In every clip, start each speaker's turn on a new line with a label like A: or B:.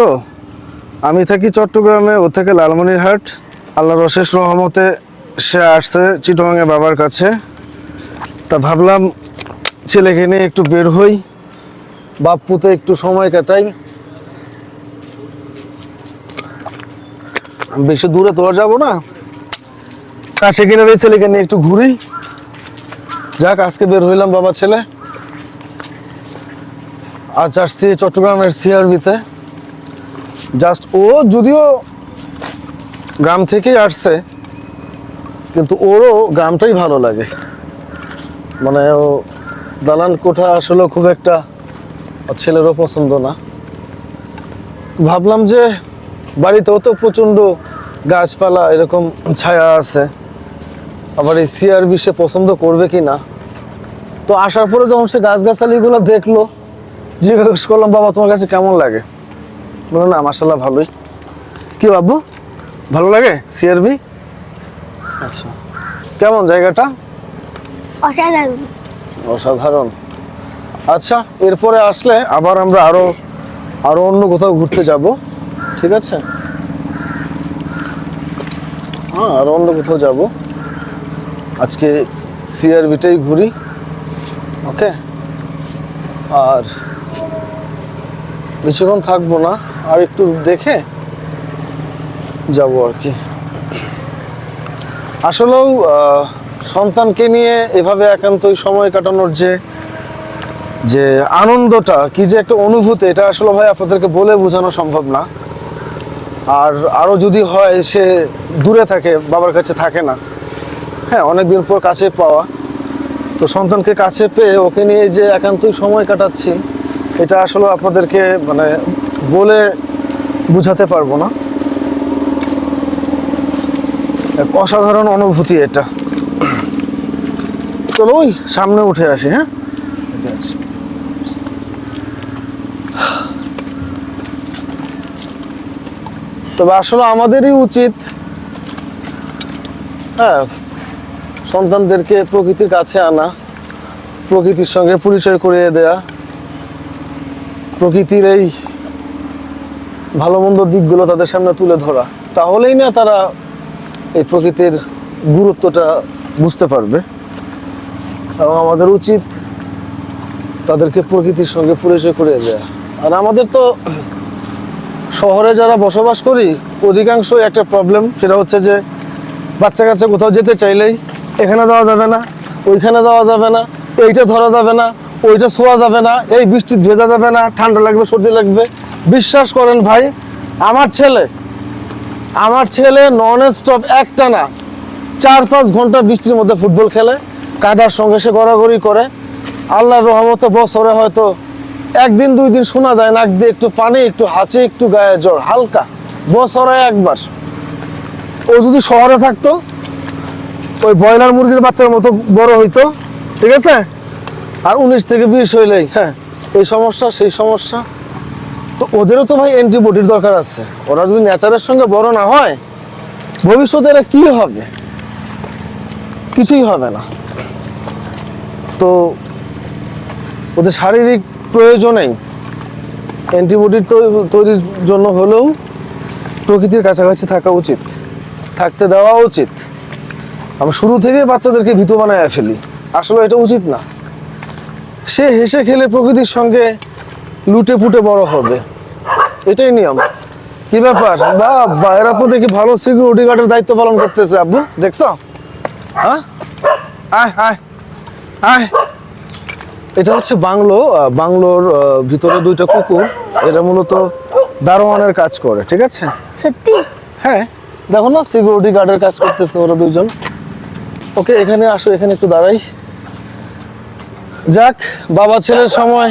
A: তো? আমি থাকি চট্টগ্রামে, ও থেকে লালমনিরহাট। আল্লাহর অশেষ রহমতে সে আসছে চিটগাঙে বাবার কাছে। তা ভাবলাম ছেলেকে নিয়ে একটু বের হই, বাপ্পুতে একটু সময় কাটাই। বেশি দূরে তো আর যাব না। কাছে এই ছেলেকে নিয়ে একটু ঘুরি। যাক, আজকে বের হইলাম বাবা ছেলে। আজ আসছি চট্টগ্রামের সিআরবিতে জাস্ট ও যদিও গ্রাম থেকেই আসছে, কিন্তু ওরও গ্রামটাই ভালো লাগে। মানে ও দালান কোঠা আসলে খুব একটা ছেলেরও পছন্দ না। ভাবলাম যে বাড়িতেও তো প্রচণ্ড গাছপালা, এরকম ছায়া আছে। আবার এই সিআরবি সে পছন্দ করবে কি না? তো আসার পরে যখন সে গাছগাছালিগুলো দেখল, জিজ্ঞেস করলাম, বাবা, তোমার কাছে কেমন লাগে? বলো না মাসাল্লাহ ভালোই। কি বাবু? ভালো লাগে? সিআরবি আচ্ছা। কেমন জায়গাটা?
B: অসাধারণ।
A: অসাধারণ। আচ্ছা এরপরে আসলে আবার আমরা আরও আরও অন্য কোথাও ঘুরতে যাব। ঠিক আছে? হ্যাঁ আরও অন্য কোথাও যাব। আজকে সিআরবিটাই ঘুরি। ওকে আর বেশিক্ষণ থাকব না। আর একটু দেখে যাব আর কি। আসলেও সন্তানকে নিয়ে এভাবে একান্তই সময় কাটানোর যে যে আনন্দটা, কি যে একটা অনুভূতি, এটা আসলে ভাই আপনাদেরকে বলে বোঝানো সম্ভব না। আর আরও যদি হয়, সে দূরে থাকে, বাবার কাছে থাকে না। হ্যাঁ অনেকদিন পর কাছে পাওয়া। তো সন্তানকে কাছে পেয়ে ওকে নিয়ে যে একান্তই সময় কাটাচ্ছি, এটা আসলে আপনাদেরকে মানে বলে বুঝাতে পারব না এক অসাধারণ অনুভূতি এটা চলো ওই সামনে উঠে আসি হ্যাঁ। তবে আসলে আমাদেরই উচিত হ্যাঁ সন্তানদেরকে প্রকৃতির কাছে আনা, প্রকৃতির সঙ্গে পরিচয় করিয়ে দেয়া, প্রকৃতির এই ভালো মন্দ দিকগুলো তাদের সামনে তুলে ধরা, তাহলেই না তারা এই প্রকৃতির গুরুত্বটা বুঝতে পারবে। এবং আমাদের উচিত তাদেরকে প্রকৃতির সঙ্গে পরিচয় করে দেয়া। আর আমাদের তো শহরে যারা বসবাস করি, অধিকাংশই একটা প্রবলেম সেটা হচ্ছে যে বাচ্চা কাচ্চা কোথাও যেতে চাইলেই এখানে যাওয়া যাবে না, ওইখানে যাওয়া যাবে না, এইটা ধরা যাবে না, ওইটা ছোঁয়া যাবে না, এই বৃষ্টি ভেজা যাবে না, ঠান্ডা লাগবে, সর্দি লাগবে বিশ্বাস করেন ভাই, আমার ছেলে আমার ছেলে নন স্টপ একটা না চার পাঁচ ঘণ্টা বৃষ্টির মধ্যে ফুটবল খেলে, কাদার সঙ্গে সে গড়াগড়ি করে। আল্লাহ রহমতে বছরে হয়তো একদিন, দুই দিন শোনা যায় নাক দিয়ে একটু পানি, একটু হাঁচি, একটু গায়ে জ্বর, হালকা। বছরে একবার। ও যদি শহরে থাকতো, ওই ব্রয়লার মুরগির বাচ্চার মতো বড় হইতো, ঠিক আছে? আর উনিশ থেকে বিশ হইলেই হ্যাঁ এই সমস্যা, সেই সমস্যা। তো ওদেরও তো ভাই অ্যান্টিবডির দরকার আছে। ওরা যদি নেচারের সঙ্গে বড় না হয়, ভবিষ্যতে এরা কি হবে? কিছুই হবে না। তো ওদের শারীরিক প্রয়োজনেই অ্যান্টিবডি তৈরির জন্য হলেও প্রকৃতির কাছাকাছি থাকা উচিত। থাকতে দেওয়া উচিত। আমি শুরু থেকে বাচ্চাদেরকে ভীত বানায় ফেলি। আসলে এটা উচিত না। সে হেসে খেলে প্রকৃতির সঙ্গে লুটে ফুটে বড় হবে। এটাই নিয়ম। কি ব্যাপার? বা এরা তো দেখি ভালো সিকিউরিটি গার্ডের দায়িত্ব পালন করতেছে আব্বু। দেখছ? হ্যাঁ? আয় আয় আয়। এটা হচ্ছে বাংলো। বাংলোর ভিতরে দুইটা কুকুর। এটা মূলত দারোয়ানের কাজ করে ঠিক আছে?
B: সত্যি?
A: হ্যাঁ। দেখো না সিকিউরিটি গার্ডের কাজ করতেছে ওরা দুইজন। ওকে এখানে আসো এখানে একটু দাঁড়াই। যাক বাবা ছেলের সময়।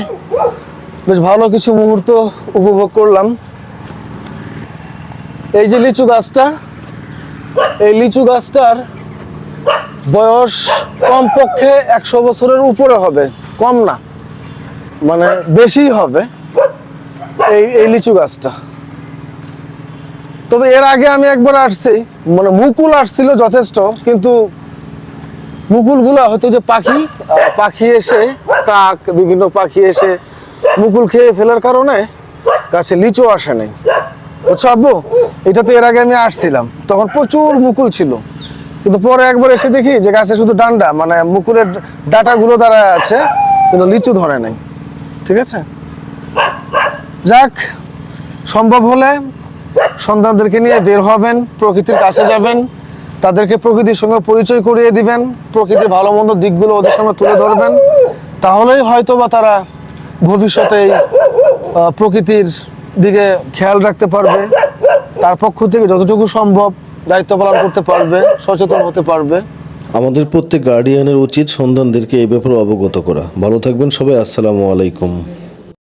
A: বেশ ভালো কিছু মুহূর্ত উপভোগ করলাম। এই যে লিচু গাছটা, এই লিচু গাছটার বয়স কমপক্ষে একশো বছরের উপরে হবে, কম না মানে বেশি হবে এই এই লিচু গাছটা। তবে এর আগে আমি একবার আসছি মানে মুকুল আসছিল যথেষ্ট, কিন্তু মুকুলগুলা হয়তো যে পাখি পাখি এসে, কাক, বিভিন্ন পাখি এসে মুকুল খেয়ে ফেলার কারণে গাছে লিচু আসে নাই। বুঝছ আব্বু, এটাতে এর আগে আমি আসছিলাম, তখন প্রচুর মুকুল ছিল। কিন্তু পরে একবার এসে দেখি যে গাছে শুধু ডান্ডা মানে মুকুলের ডাটাগুলো দ্বারা আছে, কিন্তু লিচু ধরে নাই। ঠিক আছে? যাক, সম্ভব হলে সন্তানদেরকে নিয়ে বের হবেন, প্রকৃতির কাছে যাবেন, তাদেরকে প্রকৃতির সঙ্গে পরিচয় করিয়ে দিবেন, প্রকৃতির ভালো মন্দ দিকগুলো ওদের সামনে তুলে ধরবেন, তাহলেই হয়তো বা তারা ভবিষ্যতে প্রকৃতির দিকে খেয়াল রাখতে পারবে। তার পক্ষ থেকে যতটুকু সম্ভব দায়িত্ব পালন করতে পারবে, সচেতন হতে পারবে।
C: আমাদের প্রত্যেক গার্ডিয়ানের উচিত সন্তানদেরকে এই ব্যাপারে অবগত করা। ভালো থাকবেন সবাই, আসসালামু আলাইকুম।